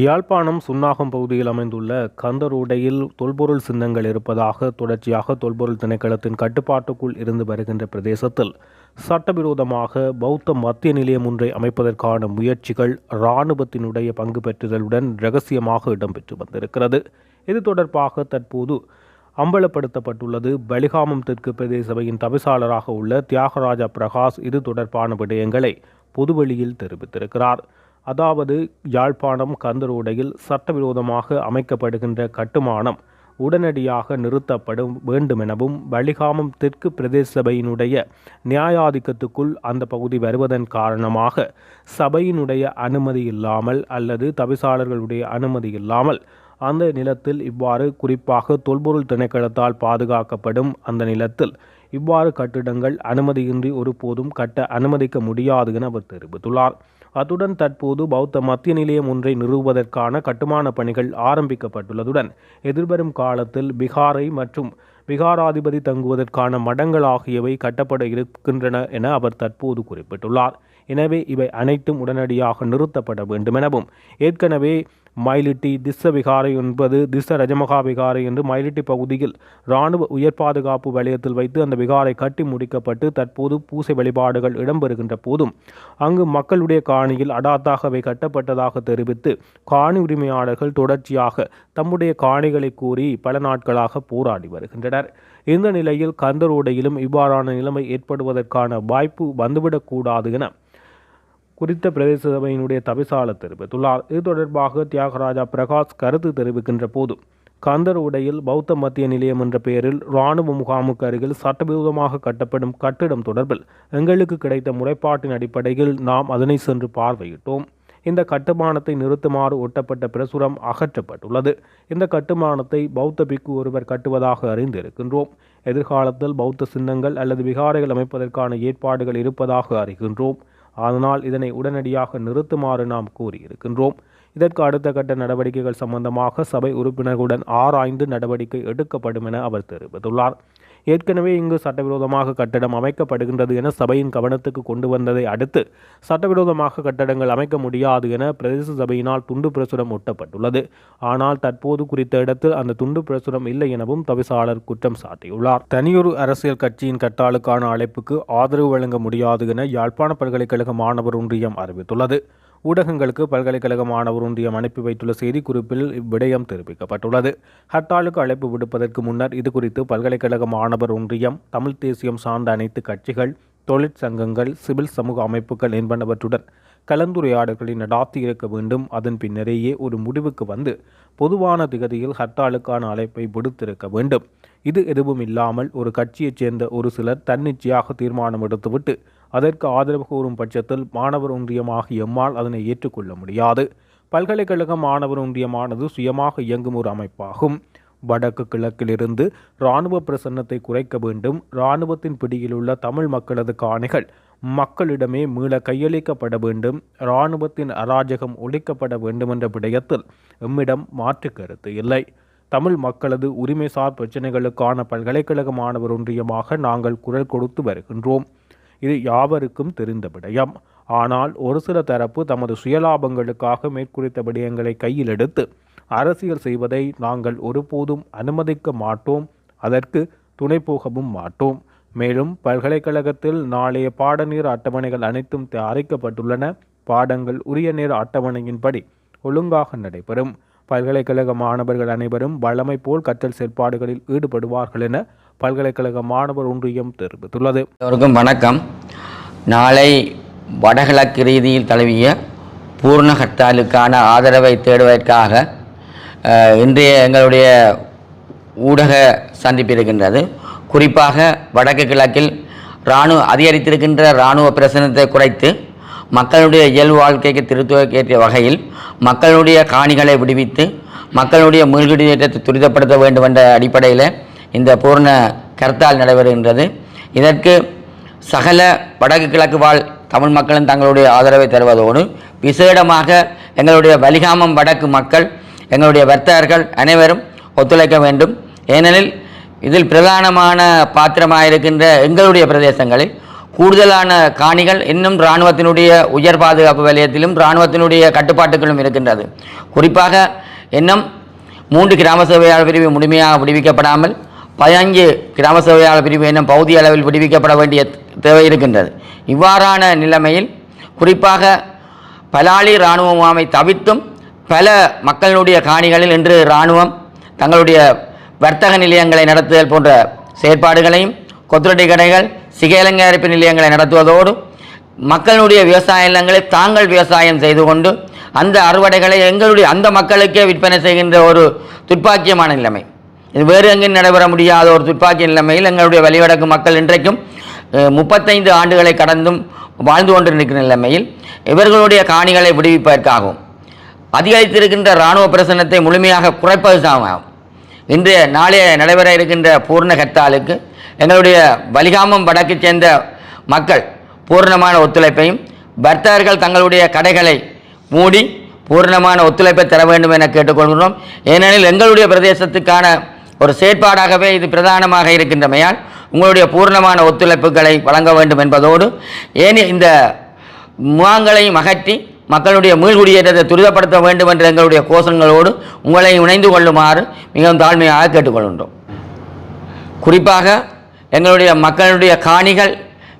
யாழ்ப்பாணம் சுன்னாகம் பகுதியில் அமைந்துள்ள கந்தரோடையில் தொல்பொருள் சின்னங்கள் இருப்பதாக தொடர்ச்சியாக தொல்பொருள் திணைக்களத்தின் கட்டுப்பாட்டுக்குள் இருந்து வருகின்ற பிரதேசத்தில் சட்டவிரோதமாக பௌத்த மத்திய நிலையம் ஒன்றை அமைப்பதற்கான முயற்சிகள் இராணுவத்தினுடைய பங்கு பெற்றுதலுடன் ரகசியமாக இடம்பெற்று வந்திருக்கிறது. இது தொடர்பாக தற்போது அம்பலப்படுத்தப்பட்டுள்ளது. பலிகாமம் தெற்கு பிரதேச சபையின் தவிசாளராக உள்ள தியாகராஜா பிரகாஷ் இது தொடர்பான விடயங்களை பொதுவெளியில் தெரிவித்திருக்கிறார். அதாவது யாழ்ப்பாணம் கந்தரோடையில் சட்டவிரோதமாக அமைக்கப்படுகின்ற கட்டுமானம் உடனடியாக நிறுத்தப்படும் வேண்டுமெனவும் பலிகாமம் தெற்கு பிரதேச சபையினுடைய நியாயாதிக்கத்துக்குள் அந்த பகுதி வருவதன் காரணமாக சபையினுடைய அனுமதி இல்லாமல் அல்லது தவிசாளர்களுடைய அனுமதி இல்லாமல் அந்த நிலத்தில் இவ்வாறு குறிப்பாக தொல்பொருள் திணைக்களத்தால் பாதுகாக்கப்படும் அந்த நிலத்தில் இவ்வாறு கட்டிடங்கள் அனுமதியின்றி ஒருபோதும் கட்ட அனுமதிக்க முடியாது என அவர் தெரிவித்துள்ளார். அத்துடன் தற்போது பௌத்த மத்திய நிலையம் ஒன்றை நிறுவுவதற்கான கட்டுமான பணிகள் ஆரம்பிக்கப்பட்டுள்ளதுடன் எதிர்வரும் காலத்தில் பீகாரை மற்றும் பீகாராதிபதி தங்குவதற்கான மடங்கள் ஆகியவை கட்டப்பட இருக்கின்றன என அவர் தற்போது குறிப்பிட்டுள்ளார். எனவே இவை அனைத்தும் உடனடியாக நிறுத்தப்பட வேண்டும் எனவும். ஏற்கனவே மயிலிட்டி திஸ்ஸ விகாரை என்பது திஸ்ஸ ரஜமகா விகாரை என்று மயிலிட்டி பகுதியில் இராணுவ உயர் பாதுகாப்பு வலயத்தில் வைத்து அந்த விகாரை கட்டி முடிக்கப்பட்டு தற்போது பூசை வழிபாடுகள் இடம்பெறுகின்ற போதும் அங்கு மக்களுடைய காணியில் அடாத்தாகவே கட்டப்பட்டதாக தெரிவித்து காணி உரிமையாளர்கள் தொடர்ச்சியாக தம்முடைய காணிகளை கூறி பல நாட்களாக போராடி வருகின்றனர். இந்த நிலையில் கந்தரோடையிலும் இவ்வாறான நிலைமை ஏற்படுவதற்கான வாய்ப்பு வந்துவிடக்கூடாது என குறித்த பிரதேச சபையினுடைய தவிசாளர் தெரிவித்துள்ளார். இது தொடர்பாக தியாகராஜா பிரகாஷ் கருத்து தெரிவிக்கின்ற போது கந்தர் உடையில் பௌத்த மத்திய நிலையம் என்ற பெயரில் இராணுவ முகாமுக்கு அருகில் சட்டவிரோதமாக கட்டப்படும் கட்டிடம் தொடர்பில் எங்களுக்கு கிடைத்த முறைப்பாட்டின் அடிப்படையில் நாம் அதனை சென்று பார்வையிட்டோம். இந்த கட்டுமானத்தை நிறுத்துமாறு ஒட்டப்பட்ட பிரசுரம் அகற்றப்பட்டுள்ளது. இந்த கட்டுமானத்தை பௌத்த பிக்கு ஒருவர் கட்டுவதாக அறிந்திருக்கின்றோம். எதிர்காலத்தில் பௌத்த சின்னங்கள் அல்லது விகாரைகள் அமைப்பதற்கான ஏற்பாடுகள் இருப்பதாக அறிகின்றோம். அதனால் இதனை உடனடியாக நிறுத்துமாறு நாம் கூறியிருக்கின்றோம். இதற்கு அடுத்த கட்ட நடவடிக்கைகள் சம்பந்தமாக சபை உறுப்பினர்களுடன் ஆராய்ந்து நடவடிக்கை எடுக்கப்படும் என அவர் தெரிவித்துள்ளார். ஏற்கனவே இங்கு சட்டவிரோதமாக கட்டடம் அமைக்கப்படுகின்றது என சபையின் கவனத்துக்கு கொண்டு வந்ததை அடுத்து சட்டவிரோதமாக கட்டடங்கள் அமைக்க முடியாது என பிரதேச சபையினால் துண்டு பிரசுரம் ஒட்டப்பட்டுள்ளது. ஆனால் தற்போது குறித்த இடத்தில் அந்த துண்டு பிரசுரம் இல்லை எனவும் தவிசாளர் குற்றம் சாட்டியுள்ளார். தனியொரு அரசியல் கட்சியின் கட்டாளுக்கான அழைப்புக்கு ஆதரவு வழங்க முடியாது என யாழ்ப்பாண பல்கலைக்கழக மாணவர் ஒன்றியம் அறிவித்துள்ளது. ஊடகங்களுக்கு பல்கலைக்கழக மாணவர் ஒன்றியம் அனுப்பி வைத்துள்ள செய்திக்குறிப்பில் இவ்விடயம் தெரிவிக்கப்பட்டுள்ளது. ஹர்த்தாலுக்கு அழைப்பு விடுப்பதற்கு முன்னர் இது குறித்து பல்கலைக்கழக மாணவர் ஒன்றியம் தமிழ் தேசியம் சார்ந்த அனைத்து கட்சிகள் தொழிற்சங்கங்கள் சிவில் சமூக அமைப்புகள் என்பனவற்றுடன் கலந்துரையாடல்களை நடாத்தியிருக்க வேண்டும். அதன் பின்னரேயே ஒரு முடிவுக்கு வந்து பொதுவான திகதியில் ஹர்த்தாலுக்கான அழைப்பை விடுத்திருக்க வேண்டும். இது எதுவும் இல்லாமல் ஒரு கட்சியைச் சேர்ந்த ஒரு சிலர் தன்னிச்சையாக தீர்மானம் எடுத்துவிட்டு அதற்கு ஆதரவு கூறும் பட்சத்தில் மாணவர் ஒன்றியமாகிய எம்மால் அதனை ஏற்றுக்கொள்ள முடியாது. பல்கலைக்கழக மாணவர் ஒன்றியமானது சுயமாக இயங்கும் ஒரு அமைப்பாகும். வடக்கு கிழக்கிலிருந்து இராணுவ பிரசன்னத்தை குறைக்க வேண்டும். இராணுவத்தின் பிடியிலுள்ள தமிழ் மக்களது காணிகள் மக்களிடமே மீள கையளிக்கப்பட வேண்டும். இராணுவத்தின் அராஜகம் ஒழிக்கப்பட வேண்டும் என்ற விடயத்தில் எம்மிடம் மாற்று கருத்து இல்லை. தமிழ் மக்களது உரிமைசார் பிரச்சினைகளுக்கான பல்கலைக்கழக மாணவர் ஒன்றியமாக நாங்கள் குரல் கொடுத்து வருகின்றோம். இது யாவருக்கும் தெரிந்த விடயம். ஆனால் ஒரு சில தரப்பு தமது சுயலாபங்களுக்காக மேற்குறித்த விடயங்களை கையில் எடுத்து அரசியல் செய்வதை நாங்கள் ஒருபோதும் அனுமதிக்க மாட்டோம் அதற்கு துணை போகவும் மாட்டோம். மேலும் பல்கலைக்கழகத்தில் நாளைய பாடநீர் அட்டவணைகள் அனைத்தும் தயாரிக்கப்பட்டுள்ளன பாடங்கள் உரிய நேர அட்டவணையின்படி ஒழுங்காக நடைபெறும். பல்கலைக்கழக மாணவர்கள் அனைவரும் வளமை போல் கற்றல் செயற்பாடுகளில் ஈடுபடுவார்கள் என பல்கலைக்கழக மாணவர் ஒன்றியம் தெரிவித்துள்ளது. எல்லோருக்கும் வணக்கம். நாளை வடகிழக்கு ரீதியில் தழுவிய பூர்ண ஹர்த்தாலுக்கான ஆதரவை தேடுவதற்காக இன்றைய எங்களுடைய ஊடக சந்திப்பு இருக்கின்றது. குறிப்பாக வடக்கு கிழக்கில் இராணுவ அதிகரித்திருக்கின்ற இராணுவ பிரசனத்தை குறைத்து மக்களுடைய இயல்பு வாழ்க்கைக்கு திருத்துவக்கேற்ற வகையில் மக்களுடைய காணிகளை விடுவித்து மக்களுடைய மீள்குடியேற்றத்தை துரிதப்படுத்த வேண்டும் என்ற அடிப்படையில் இந்த பூர்ண கர்த்தால் நடைபெறுகின்றது. இதற்கு சகல வடக்கு கிழக்கு வாழ் தமிழ் மக்களும் தங்களுடைய ஆதரவை தருவதோடு விசேடமாக எங்களுடைய வலிகாமம் வடக்கு மக்கள் எங்களுடைய வர்த்தகர்கள் அனைவரும் ஒத்துழைக்க வேண்டும். ஏனெனில் இதில் பிரதானமான பாத்திரமாக இருக்கின்ற எங்களுடைய பிரதேசங்களில் கூடுதலான காணிகள் இன்னும் இராணுவத்தினுடைய உயர் பாதுகாப்பு வலயத்திலும் இராணுவத்தினுடைய கட்டுப்பாட்டுகளும் இருக்கின்றது. குறிப்பாக இன்னும் மூன்று கிராம சேவையாளர் பிரிவு முழுமையாக விடுவிக்கப்படாமல் பதினஞ்சு கிராம சேவையாளர் பிரிவு என்னும் பகுதி அளவில் விடுவிக்கப்பட வேண்டிய தேவை இருக்கின்றது. இவ்வாறான நிலைமையில் குறிப்பாக பலாலி இராணுவ முகாமை தவிர்த்தும் பல மக்களுடைய காணிகளில் இன்று இராணுவம் தங்களுடைய வர்த்தக நிலையங்களை நடத்துதல் போன்ற செயற்பாடுகளையும் கொத்துரட்டி கடைகள் சிகையலங்கரிப்பு நிலையங்களை நடத்துவதோடு மக்களுடைய விவசாய நிலங்களை தாங்கள் விவசாயம் செய்து கொண்டு அந்த அறுவடைகளை எங்களுடைய அந்த மக்களுக்கே விற்பனை செய்கின்ற ஒரு துர்ப்பாக்கியமான நிலைமை. வேறு எங்கும் நடைபெற முடியாத ஒரு துப்பாக்கி நிலைமையில் எங்களுடைய வழிவடக்கு மக்கள் இன்றைக்கும் முப்பத்தைந்து ஆண்டுகளை கடந்தும் வாழ்ந்து கொண்டிருக்கிற நிலைமையில் இவர்களுடைய காணிகளை விடுவிப்பதற்காகவும் அதிகரித்திருக்கின்ற இராணுவ பிரசனத்தை முழுமையாக குறைப்பது சமமாகும் இன்றைய நாளைய நடைபெற இருக்கின்ற பூர்ண கத்தாலுக்கு எங்களுடைய வலிகாமம் வடக்கு சேர்ந்த மக்கள் பூர்ணமான ஒத்துழைப்பையும் வர்த்தகர்கள் தங்களுடைய கடைகளை மூடி பூர்ணமான ஒத்துழைப்பை தர வேண்டும் என கேட்டுக்கொள்கிறோம். ஏனெனில் எங்களுடைய பிரதேசத்துக்கான ஒரு செயற்பாடாகவே இது பிரதானமாக இருக்கின்றமையால் உங்களுடைய பூர்ணமான ஒத்துழைப்புகளை வழங்க வேண்டும் என்பதோடு ஏன் இந்த முகாங்களையும் அகற்றி மக்களுடைய மீள்குடியேற்றத்தை துரிதப்படுத்த வேண்டும் என்ற எங்களுடைய கோஷங்களோடு உங்களை இணைந்து கொள்ளுமாறு மிகவும் தாழ்மையாக கேட்டுக்கொள்கின்றோம். குறிப்பாக எங்களுடைய மக்களுடைய காணிகள்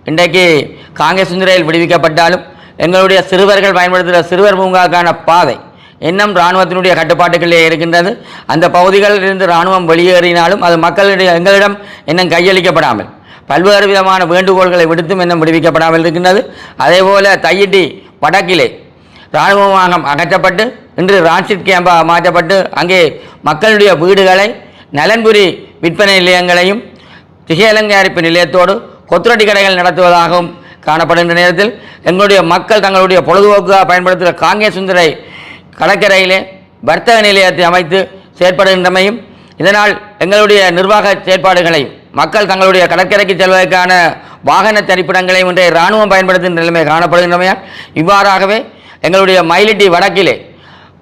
இன்றைக்கு காங்கிரஸ் சுந்தரையில் விடுவிக்கப்பட்டாலும் எங்களுடைய சிறுவர்கள் பயன்படுத்துகிற சிறுவர் பூங்காக்கான பாதை இன்னும் இராணுவத்தினுடைய கட்டுப்பாட்டுகளே இருக்கின்றது. அந்த பகுதிகளில் இருந்து இராணுவம் வெளியேறினாலும் அது மக்களுடைய எங்களிடம் இன்னும் கையளிக்கப்படாமல் பல்வேறு விதமான வேண்டுகோள்களை விடுத்தும் இன்னும் விடுவிக்கப்படாமல் இருக்கின்றது. அதேபோல தையிட்டி வடக்கிலே இராணுவமாக அகற்றப்பட்டு இன்று ரான்சிட் கேம்பாக மாற்றப்பட்டு அங்கே மக்களுடைய வீடுகளை நலன்புரி விற்பனை நிலையங்களையும் திகையலங்காரிப்பு நிலையத்தோடு கொத்துரட்டி கடைகள் நடத்துவதாகவும் காணப்படுகின்ற நேரத்தில் எங்களுடைய மக்கள் தங்களுடைய பொழுதுபோக்காக பயன்படுத்துகிற காங்கே சுந்தரை கடற்கரையிலே வர்த்தக நிலையத்தை அமைத்து செயற்படுகின்றமையும் இதனால் எங்களுடைய நிர்வாக செயற்பாடுகளை மக்கள் தங்களுடைய கடற்கரைக்கு செல்வதற்கான வாகன தரிப்பிடங்களை இன்றைய இராணுவம் பயன்படுத்துகின்ற நிலைமை காணப்படுகின்றமையால் இவ்வாறாகவே எங்களுடைய மயிலிட்டி வடக்கிலே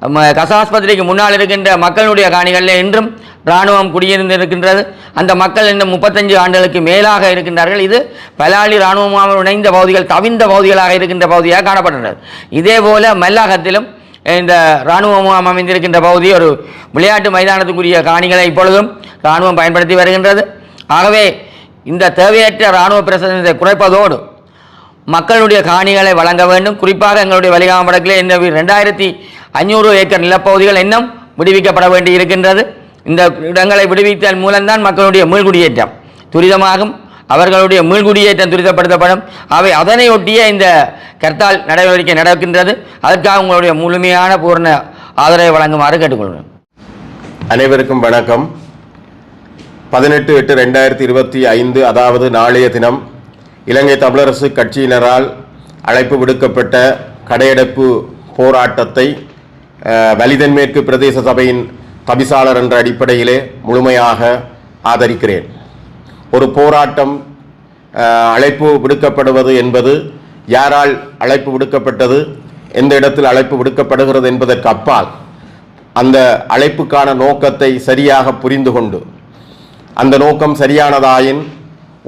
ம, கசாஸ்பத்திரிக்கு முன்னால் இருக்கின்ற மக்களுடைய காணிகளில் இன்றும் இராணுவம் குடியிருந்து இருக்கின்றது அந்த மக்கள் இன்னும் முப்பத்தஞ்சு ஆண்டுகளுக்கு மேலாக இருக்கின்றார்கள். இது பலாலி இராணுவமாக இணைந்த பகுதிகள் தவிந்த பகுதிகளாக இருக்கின்ற பகுதியாக காணப்படுகின்றது. இதே போல மல்லாகத்திலும் இந்த இராணுவ முகாம் அமைந்திருக்கின்ற பகுதி ஒரு விளையாட்டு மைதானத்துக்குரிய காணிகளை இப்பொழுதும் இராணுவம் பயன்படுத்தி வருகின்றது. ஆகவே இந்த தேவையற்ற இராணுவ பிரசனத்தை குறைப்பதோடு மக்களுடைய காணிகளை வழங்க வேண்டும். குறிப்பாக எங்களுடைய வலிகாம வடக்கிலே இந்த ரெண்டாயிரத்தி ஐநூறு ஏக்கர் நிலப்பகுதிகள் இன்னும் விடுவிக்கப்பட வேண்டி இருக்கின்றது இந்த இடங்களை விடுவித்தல் மூலம்தான் மக்களுடைய மீள்குடியேற்றம் துரிதமாகும். அவர்களுடைய மீள்குடியேற்றம் துரிதப்படுத்தப்படும். அவை அதனை ஒட்டிய இந்த கர்த்தால் நடவடிக்கை நடக்கின்றது. அதற்காக உங்களுடைய முழுமையான பூர்ண ஆதரவை வழங்குமாறு கேட்டுக்கொள்கிறேன். அனைவருக்கும் வணக்கம். பதினெட்டு எட்டு ரெண்டாயிரத்தி இருபத்தி ஐந்து அதாவது நாளைய தினம் இலங்கை தமிழரசு கட்சியினரால் அழைப்பு விடுக்கப்பட்ட கடையடைப்பு போராட்டத்தை வலிதன்மேற்கு வலிதன் மேற்கு பிரதேச சபையின் தவிசாளர் என்ற அடிப்படையிலே முழுமையாக ஆதரிக்கிறேன். ஒரு போராட்டம் அழைப்பு விடுக்கப்படுவது என்பது யாரால் அழைப்பு விடுக்கப்பட்டது எந்த இடத்தில் அழைப்பு விடுக்கப்படுகிறது என்பதற்கு அப்பால் அந்த அழைப்புக்கான நோக்கத்தை சரியாக புரிந்து கொண்டு அந்த நோக்கம் சரியானதாயின்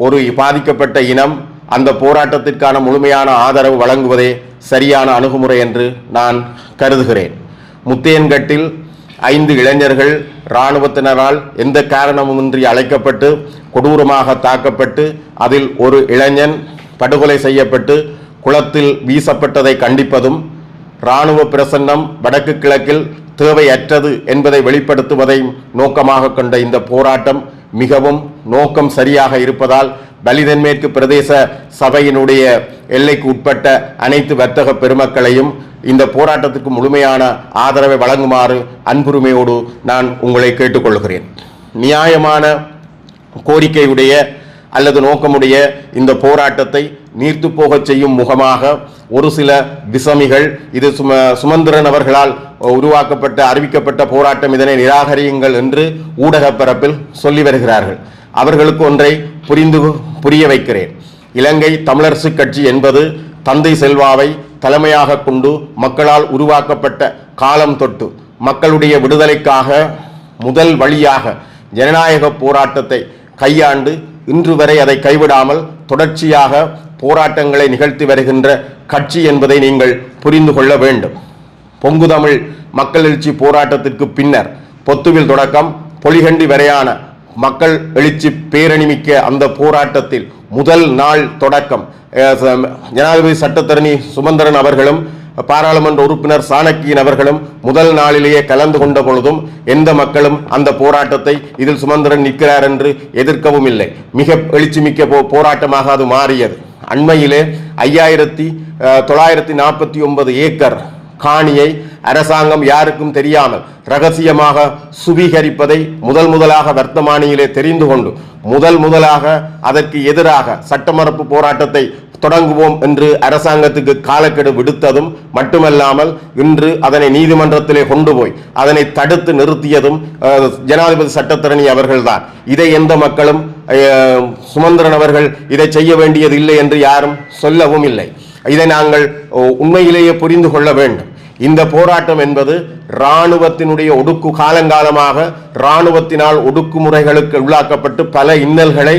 ஒரு பாதிக்கப்பட்ட இனம் அந்த போராட்டத்திற்கான முழுமையான ஆதரவு வழங்குவதே சரியான அணுகுமுறை என்று நான் கருதுகிறேன். முத்தையன்கட்டில் ஐந்து இளைஞர்கள் இராணுவத்தினரால் எந்த காரணமுமின்றி அழைக்கப்பட்டு கொடூரமாக தாக்கப்பட்டு அதில் ஒரு இளைஞன் படுகொலை செய்யப்பட்டு குளத்தில் வீசப்பட்டதை கண்டிப்பதும் இராணுவ பிரசன்னம் வடக்கு கிழக்கில் தேவையற்றது என்பதை வெளிப்படுத்துவதை நோக்கமாக கொண்ட இந்த போராட்டம் மிகவும் நோக்கம் சரியாக இருப்பதால் பலிதன்மேற்கு பிரதேச சபையினுடைய எல்லைக்கு உட்பட்ட அனைத்து வர்த்தக பெருமக்களையும் இந்த போராட்டத்துக்கு முழுமையான ஆதரவை வழங்குமாறு அன்புரிமையோடு நான் உங்களை கேட்டுக்கொள்கிறேன். நியாயமான கோரிக்கையுடைய அல்லது நோக்கமுடைய இந்த போராட்டத்தை நீர்த்து போகச் செய்யும் முகமாக ஒரு சில விசமிகள் இது சும சுமந்திரன் அவர்களால் உருவாக்கப்பட்ட அறிவிக்கப்பட்ட போராட்டம் இதனை நிராகரியுங்கள் என்று ஊடக பரப்பில் சொல்லி வருகிறார்கள். அவர்களுக்கு ஒன்றை புரிந்து புரிய வைக்கிறேன். இலங்கை தமிழரசு கட்சி என்பது தந்தை செல்வாவை தலைமையாக கொண்டு மக்களால் உருவாக்கப்பட்ட காலம் தொட்டு மக்களுடைய விடுதலைக்காக முதல் வழியாக ஜனநாயக போராட்டத்தை கையாண்டு இன்று வரை அதை கைவிடாமல் தொடர்ச்சியாக போராட்டங்களை நிகழ்த்தி வருகின்ற கட்சி என்பதை நீங்கள் புரிந்து கொள்ள வேண்டும். பொங்கு தமிழ் மக்கள் எழுச்சி போராட்டத்திற்கு பின்னர் பொத்துவில் தொடக்கம் பொலிகண்டி வரையான மக்கள் எழுச்சி பேரணிமிக்க அந்த போராட்டத்தில் முதல் நாள் தொடக்கம். ஜனாதிபதி சட்டத்தரணி சுமந்திரன் அவர்களும் பாராளுமன்ற உறுப்பினர் சாணக்கியன் அவர்களும் முதல் நாளிலேயே கலந்து கொண்ட பொழுதும் எந்த மக்களும் அந்த போராட்டத்தை இதில் சுமந்திரன் நிற்கிறார் என்று எதிர்க்கவும் இல்லை. மிக எழுச்சிமிக்க போ போராட்டமாக அது மாறியது. அண்மையிலே ஐயாயிரத்தி அஹ், தொள்ளாயிரத்தி நாற்பத்தி ஒன்பது ஏக்கர் காணியை அரசாங்கம் யாருக்கும் தெரியாமல் ரகசியமாக சுவீகரிப்பதை முதல் முதலாக வர்த்தமானியிலே தெரிந்து கொண்டு முதல் முதலாக அதற்கு எதிராக சட்டமறுப்பு போராட்டத்தை தொடங்குவோம் என்று அரசாங்கத்துக்கு காலக்கெடு விடுத்ததும் மட்டுமல்லாமல் இன்று அதனை நீதிமன்றத்திலே கொண்டு போய் அதனை தடுத்து நிறுத்தியதும் ஜனாதிபதி சட்டத்தரணி அவர்கள்தான். இதை எந்த மக்களும் சுமந்திரன் அவர்கள் இதை செய்ய வேண்டியது இல்லை என்று யாரும் சொல்லவும் இல்லை. இதை நாங்கள் உண்மையிலேயே புரிந்து கொள்ள வேண்டும். இந்த போராட்டம் என்பது இராணுவத்தினுடைய ஒடுக்கு காலங்காலமாக இராணுவத்தினால் ஒடுக்குமுறைகளுக்கு உள்ளாக்கப்பட்டு பல இன்னல்களை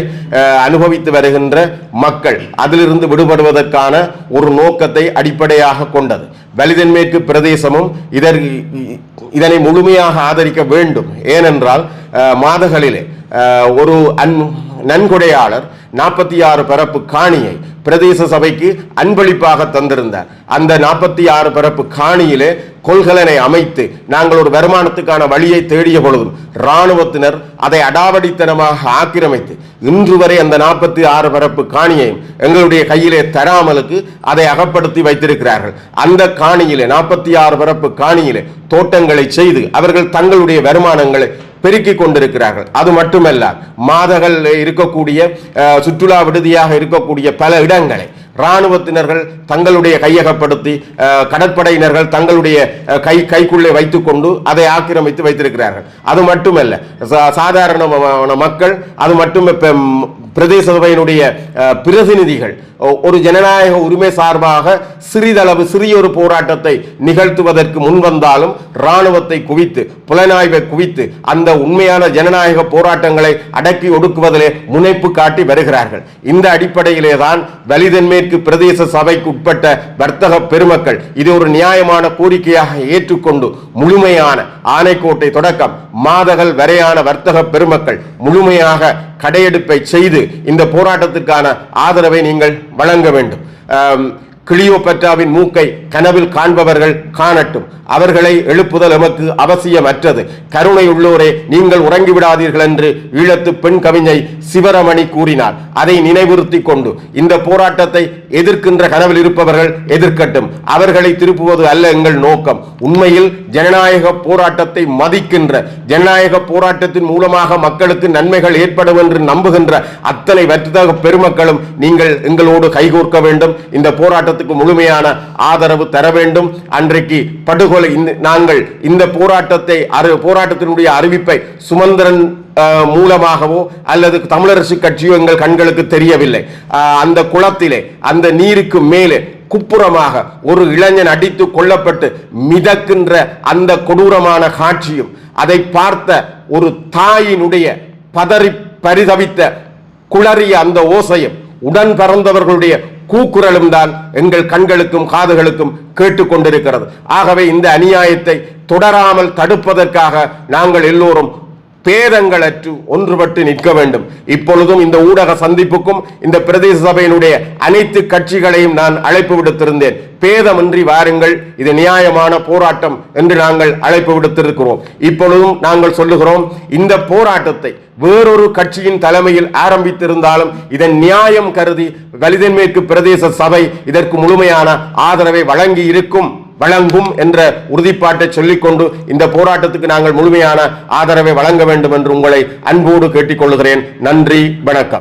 அனுபவித்து வருகின்ற மக்கள் அதிலிருந்து விடுபடுவதற்கான ஒரு நோக்கத்தை அடிப்படையாக கொண்டது. வலிதன்மேற்கு பிரதேசமும் இதற்கு இதனை முழுமையாக ஆதரிக்க வேண்டும். ஏனென்றால் மாதங்களிலே மாதகளிலே ஒரு அன் நன்கொடையாளர் நாற்பத்தி ஆறு பரப்பு காணியை பிரதேச சபைக்கு அன்பளிப்பாக தந்திருந்தார் அந்த நாற்பத்தி ஆறு பரப்பு காணியிலே கொள்கலனை அமைத்து நாங்கள் ஒரு வருமானத்துக்கான வழியை தேடிய பொழுதும் இராணுவத்தினர் அதை அடாவடித்தனமாக ஆக்கிரமித்து இன்று வரை அந்த நாற்பத்தி ஆறு பரப்பு காணியையும் எங்களுடைய கையிலே தராமலுக்கு அதை அகப்படுத்தி வைத்திருக்கிறார்கள். அந்த காணியிலே நாற்பத்தி ஆறு பரப்பு காணியிலே தோட்டங்களை செய்து அவர்கள் தங்களுடைய வருமானங்களை பெருக்கிக் கொண்டிருக்கிறார்கள். அது மட்டுமல்ல மாதகள் இருக்கக்கூடிய சுற்றுலா விடுதியாக இருக்கக்கூடிய பல இடங்களை இராணுவத்தினர்கள் தங்களுடைய கையகப்படுத்தி கடற்படையினர்கள் தங்களுடைய கை கைக்குள்ளே வைத்துக்கொண்டு அதை ஆக்கிரமித்து வைத்திருக்கிறார்கள். அது மட்டுமல்ல சாதாரண மக்கள் அது மட்டும் இப்போ பிரதேச சபையினுடைய பிரதிநிதிகள் ஒ- ஒரு ஜனநாயக உரிமை சார்பாக சிறிதளவு சிறியொரு போராட்டத்தை நிகழ்த்துவதற்கு முன்வந்தாலும் இராணுவத்தை குவித்து புலனாய்வை குவித்து அந்த உண்மையான ஜனநாயக போராட்டங்களை அடக்கி ஒடுக்குவதிலே முனைப்பு காட்டி வருகிறார்கள். இந்த அடிப்படையிலே தான் வலிதன்மேற்கு பிரதேச சபைக்கு உட்பட்ட வர்த்தக பெருமக்கள் இது ஒரு நியாயமான கோரிக்கையாக ஏற்றுக்கொண்டு முழுமையான ஆணைக்கோட்டை தொடக்கம் மாதகள் வரையான வர்த்தக பெருமக்கள் முழுமையாக கடையெடுப்பை செய்து இந்த போராட்டத்துக்கான ஆதரவை நீங்கள் வழங்க வேண்டும். ஆம், கிளியோபெட்ராவின் மூக்கை கனவில் காண்பவர்கள் காணட்டும். அவர்களை எழுப்புதல் எமக்கு அவசியமற்றது. கருணை உள்ளோரே நீங்கள் உறங்கிவிடாதீர்கள் என்று ஈழத்து பெண் கவிஞை சிவரமணி கூறினார். அதை நினைவுறுத்தி கொண்டு இந்த போராட்டத்தை எதிர்க்கின்ற கனவில் இருப்பவர்கள் எதிர்க்கட்டும். அவர்களை திருப்புவது அல்ல எங்கள் நோக்கம். உண்மையில் ஜனநாயக போராட்டத்தை மதிக்கின்ற ஜனநாயக போராட்டத்தின் மூலமாக மக்களுக்கு நன்மைகள் ஏற்படும் என்று நம்புகின்ற அத்தனை வர்த்தக பெருமக்களும் நீங்கள் எங்களோடு கைகோர்க்க வேண்டும். இந்த போராட்டத்துக்கு முழுமையான ஆதரவு தர வேண்டும். அன்றைக்கு படுகொலை நாங்கள் இந்த போராட்டத்தை அறி- போராட்டத்தினுடைய அறிவிப்பை சுமந்திரன் மூலமாகவோ அல்லது தமிழரசு கட்சியோ எங்கள் கண்களுக்கு தெரியவில்லை. அந்த குளத்திலே அந்த நீருக்கு மேலே குப்புறமாக ஒரு இளைஞன் அடித்து கொல்லப்பட்டு மிதக்கின்ற அந்த கொடூரமான காட்சியும் அதை பார்த்த ஒரு தாயினுடைய பதறி பரிதவித்த குளறிய அந்த ஓசையும் உடன் பறந்தவர்களுடைய கூக்குரலும் தான் எங்கள் கண்களுக்கும் காதுகளுக்கும் கேட்டுக்கொண்டிருக்கிறது. ஆகவே இந்த அநியாயத்தை தொடராமல் தடுப்பதற்காக நாங்கள் எல்லோரும் பேதங்களற்று ஒன்றுபட்டு நிற்க வேண்டும். இப்பொழுதும் இந்த ஊடக சந்திப்புக்கும் இந்த பிரதேச சபையினுடைய அனைத்து கட்சிகளையும் நான் அழைப்பு விடுத்திருந்தேன். பேதமின்றி வாருங்கள் இது நியாயமான போராட்டம் என்று நாங்கள் அழைப்பு விடுத்திருக்கிறோம். இப்பொழுதும் நாங்கள் சொல்லுகிறோம் இந்த போராட்டத்தை வேறொரு கட்சியின் தலைமையில் ஆரம்பித்திருந்தாலும் இதன் நியாயம் கருதி வலிதன்மேற்கு பிரதேச சபை இதற்கு முழுமையான ஆதரவை வழங்கி இருக்கும் வழங்கும் என்ற உறுதிப்பாட்டை சொல்லிக்கொண்டு இந்த போராட்டத்துக்கு நாங்கள் முழுமையான ஆதரவை வழங்க வேண்டும் என்று உங்களை அன்போடு கேட்டுக்கொள்கிறேன். நன்றி வணக்கம்.